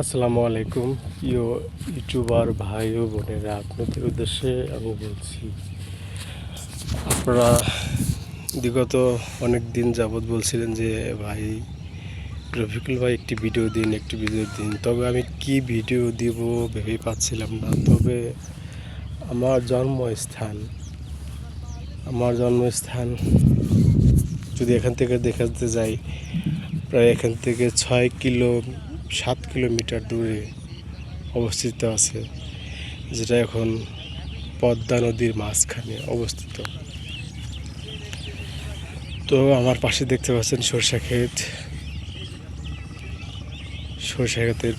আসসালামু আলাইকুম, প্রিয় ইউটিউবার ভাই ও বোনেরা, আপনাদের উদ্দেশ্যে আমি বলছি, আপনারা বিগত অনেক দিন যাবৎ বলছিলেন যে, ভাই, রফিকুল ভাই একটি ভিডিও দিন, একটি ভিডিও দিন। তবে আমি কি ভিডিও দিব ভেবেই পাচ্ছিলাম না। তবে আমার জন্মস্থান আমার জন্মস্থান যদি এখান থেকে দেখাতে যাই প্রায় এখান থেকে ছয় কিলো, সাত কিলোমিটার দূরে অবস্থিত আছে, যেটা এখন পদ্মা নদীর মাঝখানে অবস্থিত। তো আমার পাশে দেখতে পাচ্ছেন সরষা ক্ষেত। সরষা ক্ষেতের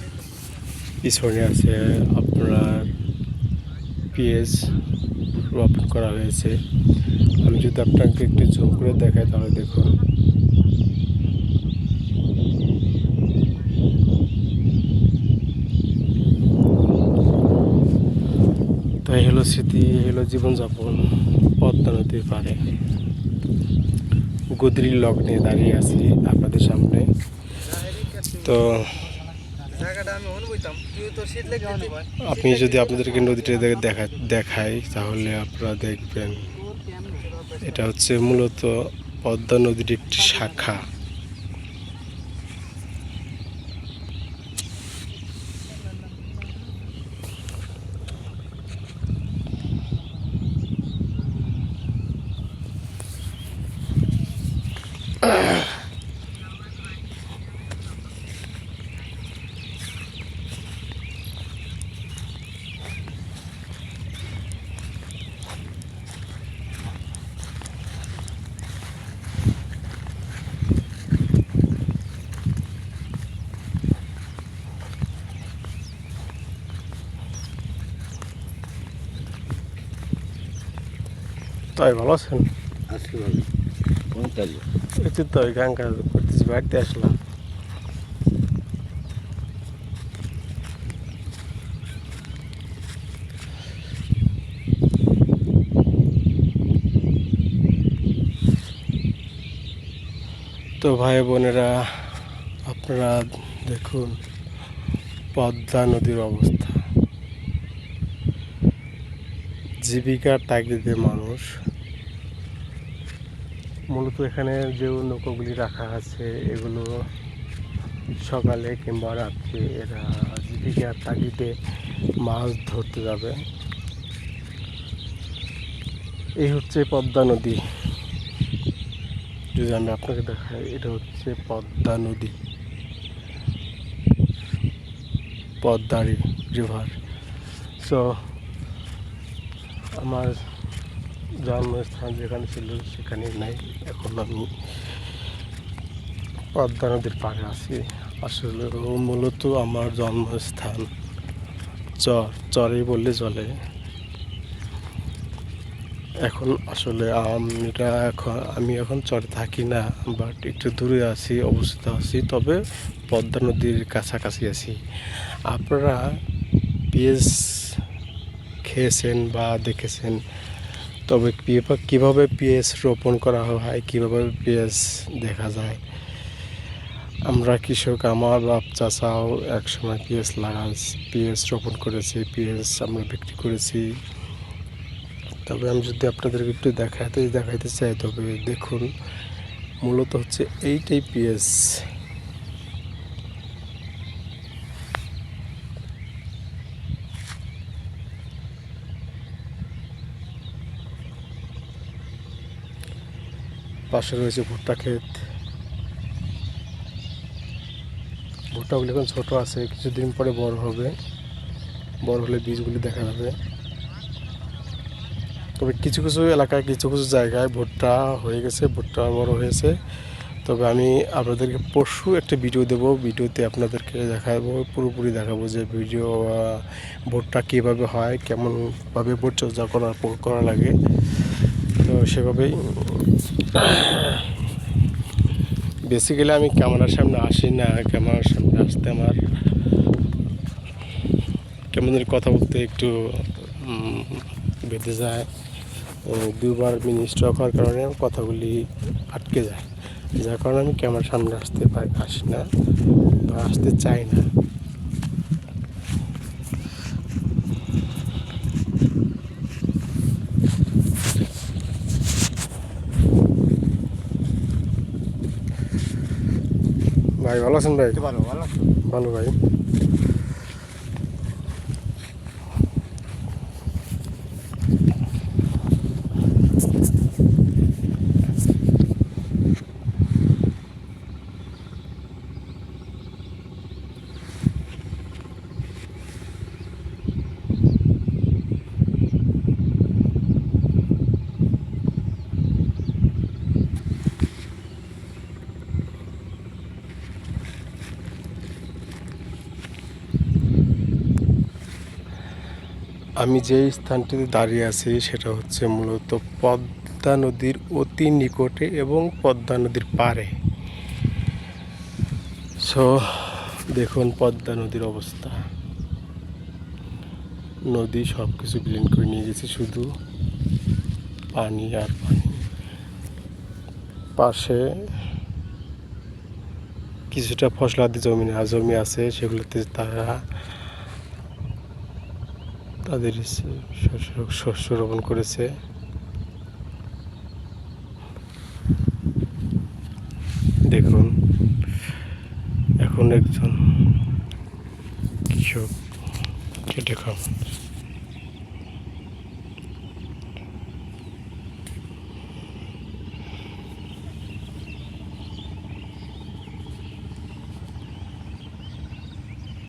পিছনে আছে আপনার পেঁয়াজ রোপণ করা হয়েছে। আমি যদি আপনাকে একটু জুম করে দেখাই তাহলে দেখুন। তাই হলো স্মৃতি, এই হলো জীবনযাপন পদ্মা নদীর পাড়ে গুদরির লগ্নে দাঁড়িয়ে আছি আপনাদের সামনে। তো আপনি যদি আপনাদেরকে নদীটা দেখা দেখাই, তাহলে আপনারা দেখবেন। এটা হচ্ছে মূলত পদ্মা নদীর একটি শাখা। তাই ভালো আছেন আজকে ভালো কোন তারিখ এই তো তো গান কাজ করতেছি বাড়িতে আসলাম তো ভাই বোনেরা আপনারা দেখুন পদ্মা নদীর অবস্থা। জীবিকার তাগিদে মানুষ। মূলত এখানে যে নৌকোগুলি রাখা আছে, এগুলো সকালে কিংবা রাত্রে এরা জীবিকার তাগিদে মাছ ধরতে যাবে। এই হচ্ছে পদ্মা নদী। যদি আমি আপনাকে দেখাই, এটা হচ্ছে পদ্মা নদী। পদ্মারি রিভার। সো আমার জন্মস্থান যেখানে ছিল সেখানে নাই। এখন আমি পদ্মা নদীর পাড়ে আছি। আসলে মূলত আমার জন্মস্থান চর চরে বললে চলে। এখন আসলে আমরা এখন, আমি এখন চরে থাকি না বাট একটু দূরে আছি, অবস্থিত আছি, তবে পদ্মা নদীর কাছাকাছি আছি। আপনারা পেঁয়াজ খেয়েছেন বা দেখেছেন, তবে কিভাবে- পেঁয়াজ রোপণ করা হয়, কীভাবে পিএস দেখা যায়? আমরা কৃষক, আমার বাপ, চাচাও একসময় পেঁয়াজ লাগাই পিএস রোপণ করেছি, পিএস আমরা বিক্রি করেছি। তবে আমি যদি আপনাদেরকে একটু দেখাতে দেখাইতে চাই, তবে দেখুন, মূলত হচ্ছে এইটাই পেঁয়াজ পাশে রয়েছে ভুট্টা ক্ষেত। ভুট্টাগুলি এখন ছোট আছে, কিছুদিন পরে বড় হবে। বড় হলে বীজগুলি দেখা যাবে। তবে কিছু কিছু এলাকায়, কিছু কিছু জায়গায় ভুট্টা হয়ে গেছে, ভুট্টা বড় হয়েছে। তবে আমি আপনাদেরকে পরশু একটা ভিডিও দেব। ভিডিওতে আপনাদেরকে দেখাবো, পুরোপুরি দেখাবো যে ভিডিও ভুট্টা কীভাবে হয়, কেমনভাবে পরিচর্যা করা করা লাগে। তো সেভাবেই বেসিক্যালি আমি ক্যামেরার সামনে আসি না। ক্যামেরার সামনে আসতে আমার কেমন কথা বলতে একটু বেঁধে যায় দুবার মিনিস্টার হওয়ার কারণে কথাগুলি আটকে যায়। যার কারণে আমি ক্যামেরার সামনে আসতে পারি, আসি না বা আসতে চাই না। ভাই ভালো আছেন ভাই? ভালো ভালো ভালো ভাই। আমি যে স্থানটিতে দাঁড়িয়ে আছি সেটা হচ্ছে মূলত পদ্মা নদীর অতি নিকটে এবং পদ্মা নদীর পাড়ে। সো দেখুন পদ্মা নদীর অবস্থা। নদী সব কিছু বিলীন করে নিয়ে গেছে শুধু পানি আর পানি। পাশে কিছুটা ফসলাদি জমি জমি আছে, সেগুলোতে তারা তাদের শস্য রোপণ করেছে দেখুন এখন একজন কৃষক কেটে খাওয়া